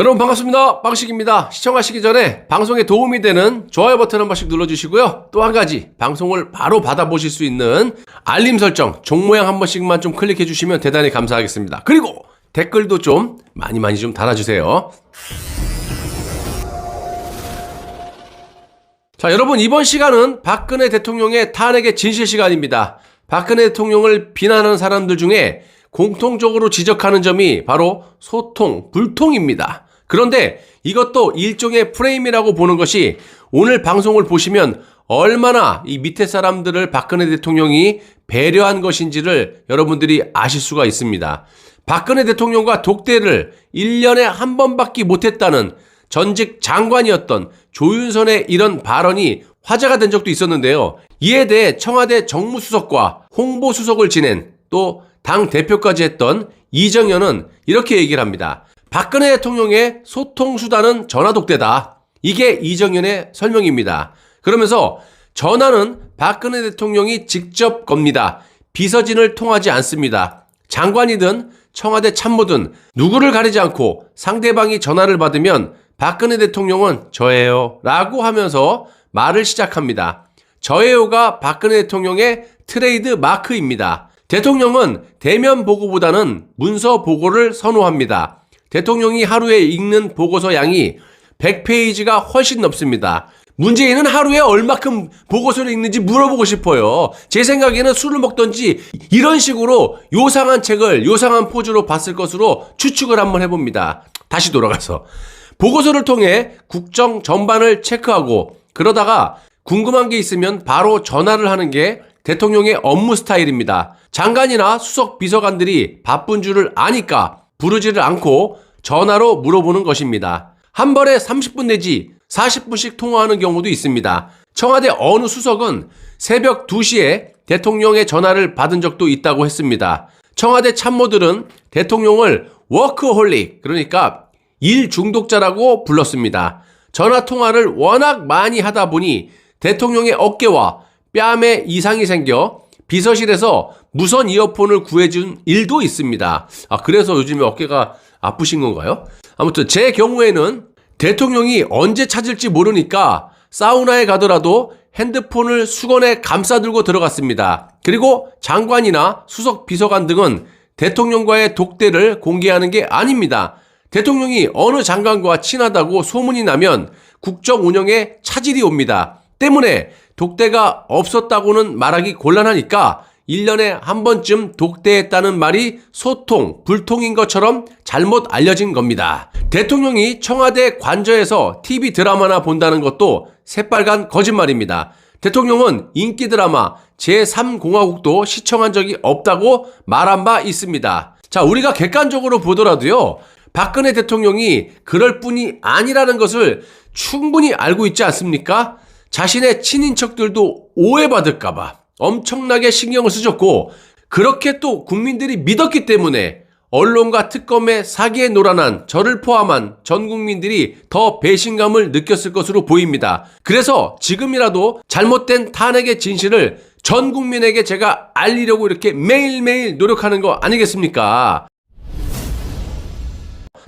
여러분 반갑습니다. 빵식입니다. 시청하시기 전에 방송에 도움이 되는 좋아요 버튼 한 번씩 눌러주시고요. 또 한 가지 방송을 바로 받아보실 수 있는 알림 설정 종 모양 한 번씩만 좀 클릭해 주시면 대단히 감사하겠습니다. 그리고 댓글도 좀 많이 많이 좀 달아주세요. 자, 여러분, 이번 시간은 박근혜 대통령의 탄핵의 진실 시간입니다. 박근혜 대통령을 비난하는 사람들 중에 공통적으로 지적하는 점이 바로 소통, 불통입니다. 그런데 이것도 일종의 프레임이라고 보는 것이 오늘 방송을 보시면 얼마나 이 밑에 사람들을 박근혜 대통령이 배려한 것인지를 여러분들이 아실 수가 있습니다. 박근혜 대통령과 독대를 1년에 한 번밖에 못했다는 전직 장관이었던 조윤선의 이런 발언이 화제가 된 적도 있었는데요. 이에 대해 청와대 정무수석과 홍보수석을 지낸 또 당 대표까지 했던 이정현은 이렇게 얘기를 합니다. 박근혜 대통령의 소통 수단은 전화 독대다. 이게 이정현의 설명입니다. 그러면서 전화는 박근혜 대통령이 직접 겁니다. 비서진을 통하지 않습니다. 장관이든 청와대 참모든 누구를 가리지 않고 상대방이 전화를 받으면 박근혜 대통령은 저예요. 라고 하면서 말을 시작합니다. 저예요가 박근혜 대통령의 트레이드 마크입니다. 대통령은 대면 보고보다는 문서 보고를 선호합니다. 대통령이 하루에 읽는 보고서 양이 100페이지가 훨씬 넘습니다. 문재인은 하루에 얼마큼 보고서를 읽는지 물어보고 싶어요. 제 생각에는 술을 먹던지 이런 식으로 요상한 책을 요상한 포즈로 봤을 것으로 추측을 한번 해봅니다. 다시 돌아가서. 보고서를 통해 국정 전반을 체크하고 그러다가 궁금한 게 있으면 바로 전화를 하는 게 대통령의 업무 스타일입니다. 장관이나 수석 비서관들이 바쁜 줄을 아니까 부르지를 않고 전화로 물어보는 것입니다. 한 번에 30분 내지 40분씩 통화하는 경우도 있습니다. 청와대 어느 수석은 새벽 2시에 대통령의 전화를 받은 적도 있다고 했습니다. 청와대 참모들은 대통령을 워크홀릭, 그러니까 일 중독자라고 불렀습니다. 전화 통화를 워낙 많이 하다 보니 대통령의 어깨와 뺨에 이상이 생겨 비서실에서 무선 이어폰을 구해준 일도 있습니다. 아, 그래서 요즘에 어깨가 아프신 건가요? 아무튼 제 경우에는 대통령이 언제 찾을지 모르니까 사우나에 가더라도 핸드폰을 수건에 감싸들고 들어갔습니다. 그리고 장관이나 수석 비서관 등은 대통령과의 독대를 공개하는 게 아닙니다. 대통령이 어느 장관과 친하다고 소문이 나면 국정 운영에 차질이 옵니다. 때문에 독대가 없었다고는 말하기 곤란하니까 1년에 한 번쯤 독대했다는 말이 소통, 불통인 것처럼 잘못 알려진 겁니다. 대통령이 청와대 관저에서 TV 드라마나 본다는 것도 새빨간 거짓말입니다. 대통령은 인기 드라마 제3공화국도 시청한 적이 없다고 말한 바 있습니다. 자, 우리가 객관적으로 보더라도요, 박근혜 대통령이 그럴 뿐이 아니라는 것을 충분히 알고 있지 않습니까? 자신의 친인척들도 오해받을까봐 엄청나게 신경을 쓰셨고, 그렇게 또 국민들이 믿었기 때문에 언론과 특검의 사기에 놀아난 저를 포함한 전 국민들이 더 배신감을 느꼈을 것으로 보입니다. 그래서 지금이라도 잘못된 탄핵의 진실을 전 국민에게 제가 알리려고 이렇게 매일매일 노력하는 거 아니겠습니까?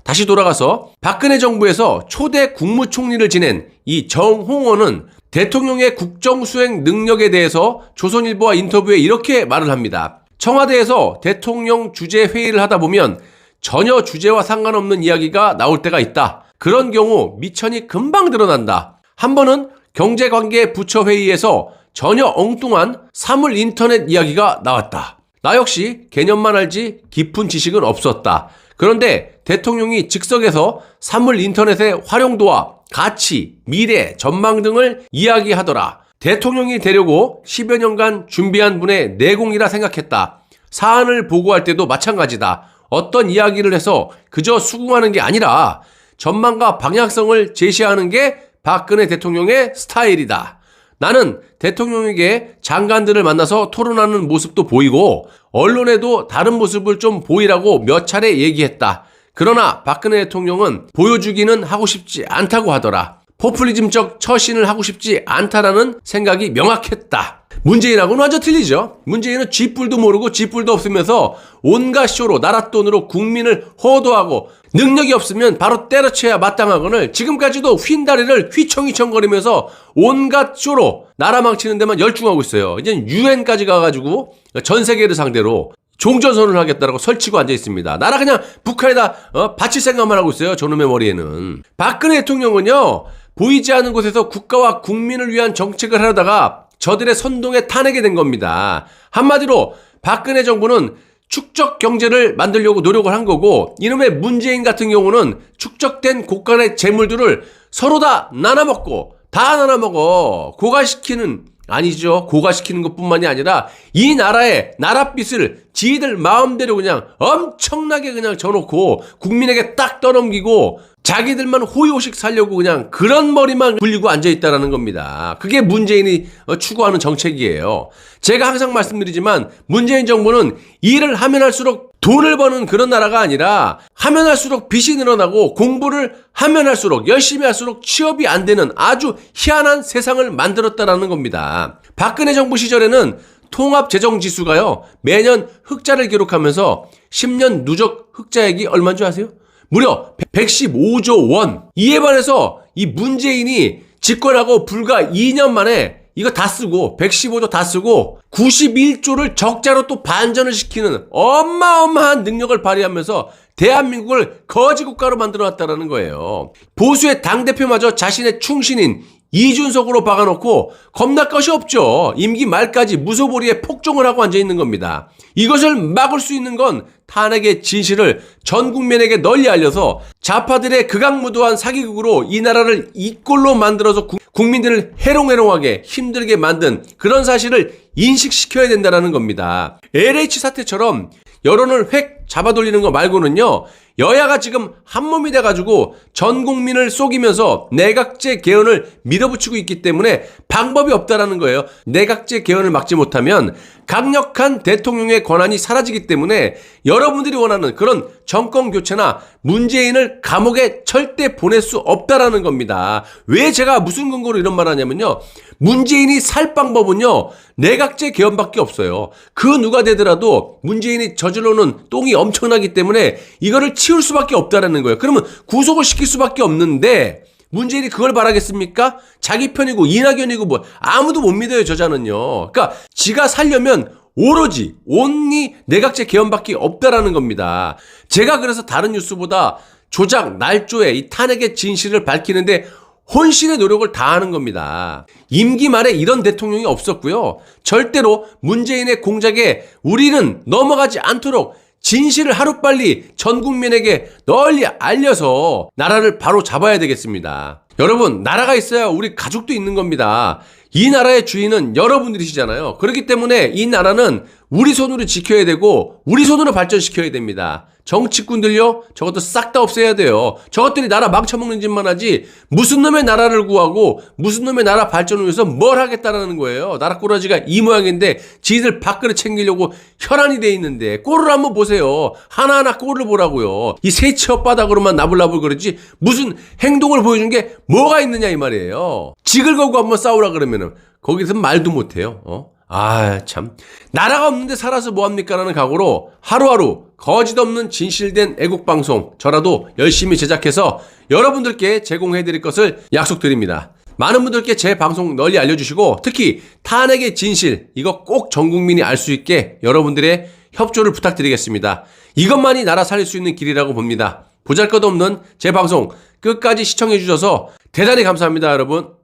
다시 돌아가서 박근혜 정부에서 초대 국무총리를 지낸 이 정홍원은 대통령의 국정 수행 능력에 대해서 조선일보와 인터뷰에 이렇게 말을 합니다. 청와대에서 대통령 주재 회의를 하다 보면 전혀 주제와 상관없는 이야기가 나올 때가 있다. 그런 경우 미천이 금방 드러난다. 한 번은 경제관계 부처 회의에서 전혀 엉뚱한 사물 인터넷 이야기가 나왔다. 나 역시 개념만 알지 깊은 지식은 없었다. 그런데 대통령이 즉석에서 사물 인터넷의 활용도와 가치, 미래, 전망 등을 이야기하더라. 대통령이 되려고 10여 년간 준비한 분의 내공이라 생각했다. 사안을 보고할 때도 마찬가지다. 어떤 이야기를 해서 그저 수긍하는 게 아니라 전망과 방향성을 제시하는 게 박근혜 대통령의 스타일이다. 나는 대통령에게 장관들을 만나서 토론하는 모습도 보이고 언론에도 다른 모습을 좀 보이라고 몇 차례 얘기했다. 그러나 박근혜 대통령은 보여주기는 하고 싶지 않다고 하더라. 포퓰리즘적 처신을 하고 싶지 않다라는 생각이 명확했다. 문재인하고는 완전 틀리죠. 문재인은 쥐뿔도 모르고 쥐뿔도 없으면서 온갖 쇼로 나라 돈으로 국민을 호도하고 능력이 없으면 바로 때려쳐야 마땅하거늘 지금까지도 휜다리를 휘청휘청거리면서 온갖 쇼로 나라 망치는 데만 열중하고 있어요. 이제 유엔까지 가가지고 전 세계를 상대로 종전선언을 하겠다라고 설치고 앉아 있습니다. 나라 그냥 북한에다 어, 바칠 생각만 하고 있어요. 저놈의 머리에는. 박근혜 대통령은요. 보이지 않는 곳에서 국가와 국민을 위한 정책을 하려다가 저들의 선동에 탄핵이 된 겁니다. 한마디로 박근혜 정부는 축적 경제를 만들려고 노력을 한 거고 이놈의 문재인 같은 경우는 축적된 곳간의 재물들을 서로 다 나눠 먹고 다 나눠 먹어 고가시키는 아니죠. 고가시키는 것뿐만이 아니라 이 나라의 나랏빛을 지들 마음대로 그냥 엄청나게 그냥 져놓고 국민에게 딱 떠넘기고 자기들만 호요식 살려고 그냥 그런 머리만 굴리고 앉아있다라는 겁니다. 그게 문재인이 어, 추구하는 정책이에요. 제가 항상 말씀드리지만 문재인 정부는 일을 하면 할수록 돈을 버는 그런 나라가 아니라 하면 할수록 빚이 늘어나고 공부를 하면 할수록 열심히 할수록 취업이 안 되는 아주 희한한 세상을 만들었다라는 겁니다. 박근혜 정부 시절에는 통합 재정 지수가요. 매년 흑자를 기록하면서 10년 누적 흑자액이 얼마인 줄 아세요? 무려 115조 원. 이에 반해서 이 문재인이 집권하고 불과 2년 만에 이거 다 쓰고 115조 다 쓰고 91조를 적자로 또 반전을 시키는 어마어마한 능력을 발휘하면서 대한민국을 거지 국가로 만들어 놨다라는 거예요. 보수의 당대표마저 자신의 충신인 이준석으로 박아놓고 겁날 것이 없죠. 임기 말까지 무소불위에 폭종을 하고 앉아 있는 겁니다. 이것을 막을 수 있는 건 탄핵의 진실을 전 국민에게 널리 알려서 좌파들의 극악무도한 사기극으로 이 나라를 이 꼴로 만들어서 구- 국민들을 해롱해롱하게 힘들게 만든 그런 사실을 인식시켜야 된다는 겁니다. LH 사태처럼 여론을 획 잡아 돌리는 거 말고는요, 여야가 지금 한 몸이 돼가지고 전 국민을 속이면서 내각제 개헌을 밀어붙이고 있기 때문에 방법이 없다라는 거예요. 내각제 개헌을 막지 못하면 강력한 대통령의 권한이 사라지기 때문에 여러분들이 원하는 그런 정권 교체나 문재인을 감옥에 절대 보낼 수 없다라는 겁니다. 왜 제가 무슨 근거로 이런 말 하냐면요. 문재인이 살 방법은요. 내각제 개헌밖에 없어요. 그 누가 되더라도 문재인이 저질러놓은 똥이 엄청나기 때문에 이거를 치울 수밖에 없다라는 거예요. 그러면 구속을 시킬 수밖에 없는데 문재인이 그걸 바라겠습니까? 자기 편이고 이낙연이고 뭐 아무도 못 믿어요 저자는요. 그러니까 지가 살려면 오로지 온리 내각제 개헌밖에 없다라는 겁니다. 제가 그래서 다른 뉴스보다 조작 날조의 이 탄핵의 진실을 밝히는데 혼신의 노력을 다하는 겁니다. 임기 말에 이런 대통령이 없었고요. 절대로 문재인의 공작에 우리는 넘어가지 않도록 진실을 하루빨리 전 국민에게 널리 알려서 나라를 바로 잡아야 되겠습니다. 여러분, 나라가 있어야 우리 가족도 있는 겁니다. 이 나라의 주인은 여러분들이시잖아요. 그렇기 때문에 이 나라는 우리 손으로 지켜야 되고 우리 손으로 발전시켜야 됩니다. 정치꾼들요, 저것도 싹 다 없애야 돼요. 저것들이 나라 망쳐먹는 짓만 하지 무슨 놈의 나라를 구하고 무슨 놈의 나라 발전을 위해서 뭘 하겠다라는 거예요. 나라 꼬라지가 이 모양인데 지들 밥그릇 챙기려고 혈안이 돼 있는데 꼴을 한번 보세요. 하나하나 꼴을 보라고요. 이 세치 혓바닥으로만 나불나불 그러지 무슨 행동을 보여준 게 뭐가 있느냐 이 말이에요. 직을 걸고 한번 싸우라 그러면은 거기서 말도 못해요. 어? 아, 참. 나라가 없는데 살아서 뭐합니까 라는 각오로 하루하루 거짓 없는 진실된 애국방송 저라도 열심히 제작해서 여러분들께 제공해드릴 것을 약속드립니다. 많은 분들께 제 방송 널리 알려주시고 특히 탄핵의 진실 이거 꼭 전 국민이 알 수 있게 여러분들의 협조를 부탁드리겠습니다. 이것만이 나라 살릴 수 있는 길이라고 봅니다. 보잘것없는 제 방송 끝까지 시청해주셔서 대단히 감사합니다 여러분.